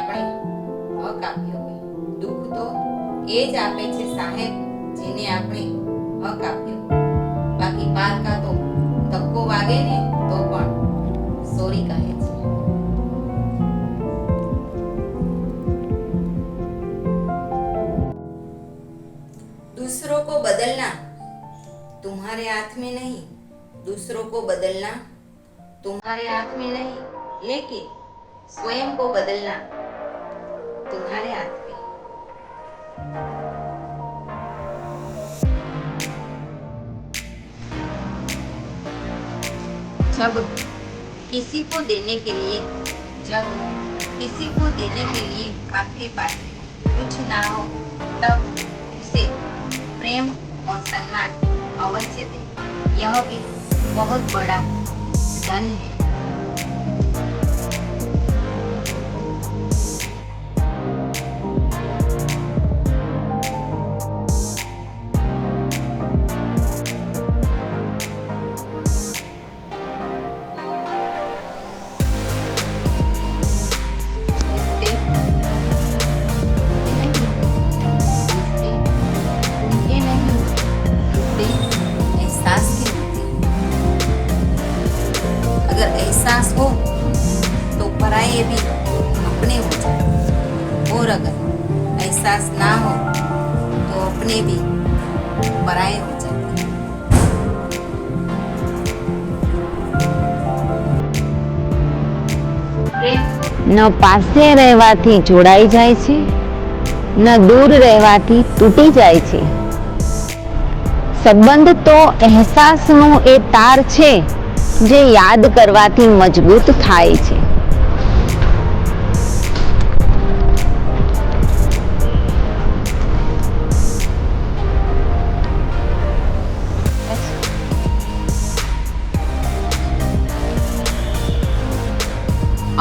આપણે હક આપ્યો હોય દુઃખ તો એ જ આપે છે સાહેબ જેને આપણે હક આપ્યો બાકી પારકા તો ધક્કો વાગે ને તો પણ સોરી કહે છે दूसरों को बदलना तुम्हारे हाथ में नहीं दूसरों को बदलना तुम्हारे हाथ में नहीं लेकिन स्वयं को बदलना तुम्हारे हाथ में जब किसी को देने के लिए जब किसी को देने के लिए आपके पास कुछ ना हो तब उसे प्रेम और सम्मान अवश्य दें यह भी बहुत बड़ा धन है पराये भी अपने हो जाते और अगर एहसास ना हो तो अपने भी पराये हो जाते प्रेम ન પાસે રહેવાથી જોડાઈ જાય છે ન દૂર રહેવાથી તૂટી જાય છે સંબંધ તો અહેસાસનો એ તાર છે જે યાદ કરવાથી મજબૂત થાય છે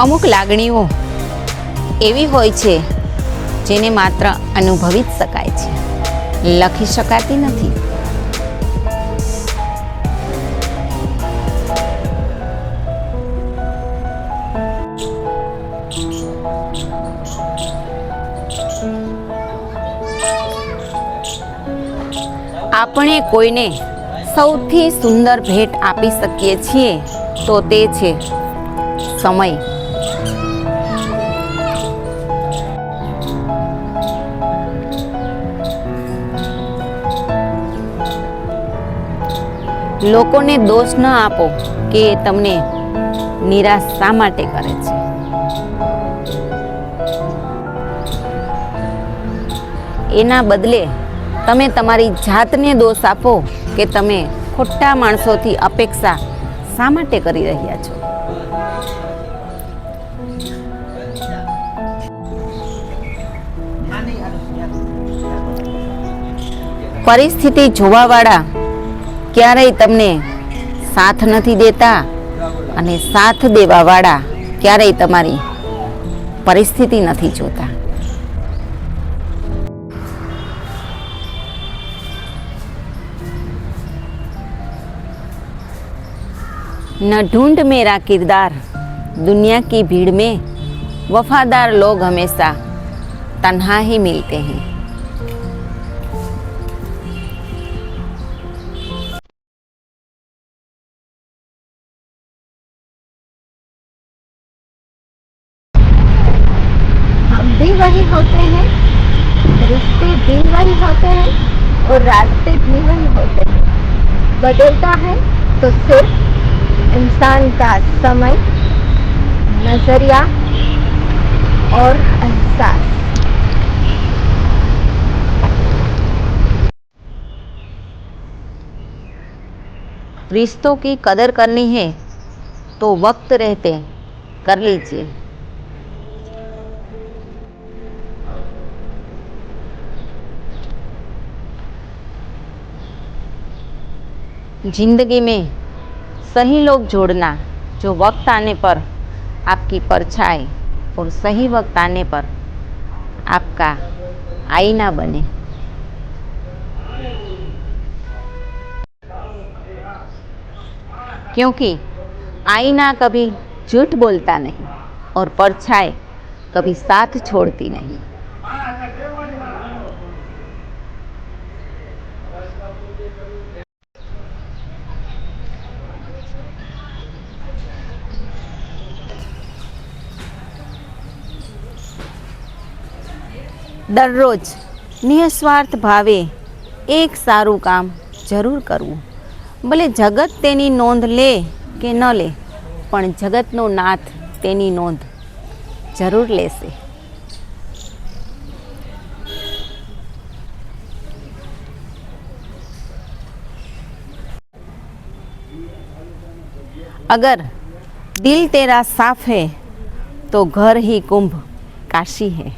અમુક લાગણીઓ એવી હોય છે જેને માત્ર અનુભવી જ શકાય છે. લખી શકાતી નથી. આપણે કોઈને સૌથી સુંદર ભેટ આપી શકીએ છીએ તો તે છે સમય. લોકોને દોષ ન આપો કે તમને નિરાશ શા માટે કરે છે? એના બદલે તમે તમારી જાતને દોષ આપો કે તમે ખોટા માણસોથી અપેક્ષા શા માટે કરી રહ્યા છો? પરિસ્થિતિ જોવાવાળા ક્યારેય તમને સાથ નથી દેતા અને સાથ દેવાવાળા ક્યારેય તમારી પરિસ્થિતિ નથી જોતા न ढूंढ मेरा किरदार दुनिया की भीड़ में वफादार लोग हमेशा तन्हा ही मिलते हैं वही होते हैं, रिश्ते भी वही होते हैं और रास्ते भी वही होते हैं। बदलता है तो सिर्फ़ इंसान का समय, नज़रिया और एहसास। रिश्तों की कदर करनी है तो वक्त रहते कर लीजिए। ज़िंदगी में सही लोग जोड़ना जो वक्त आने पर आपकी परछाई और सही वक्त आने पर आपका आईना बने। क्योंकि आईना कभी झूठ बोलता नहीं और परछाई कभी साथ छोड़ती नहीं। દરરોજ નિસ્વાર્થ ભાવે એક સારું કામ જરૂર કરવું ભલે જગત તેની નોંધ લે કે ન લે પણ જગતનો નાથ તેની નોંધ જરૂર લેશે अगर दिल तेरा साफ है तो घर ही कुंभ काशी है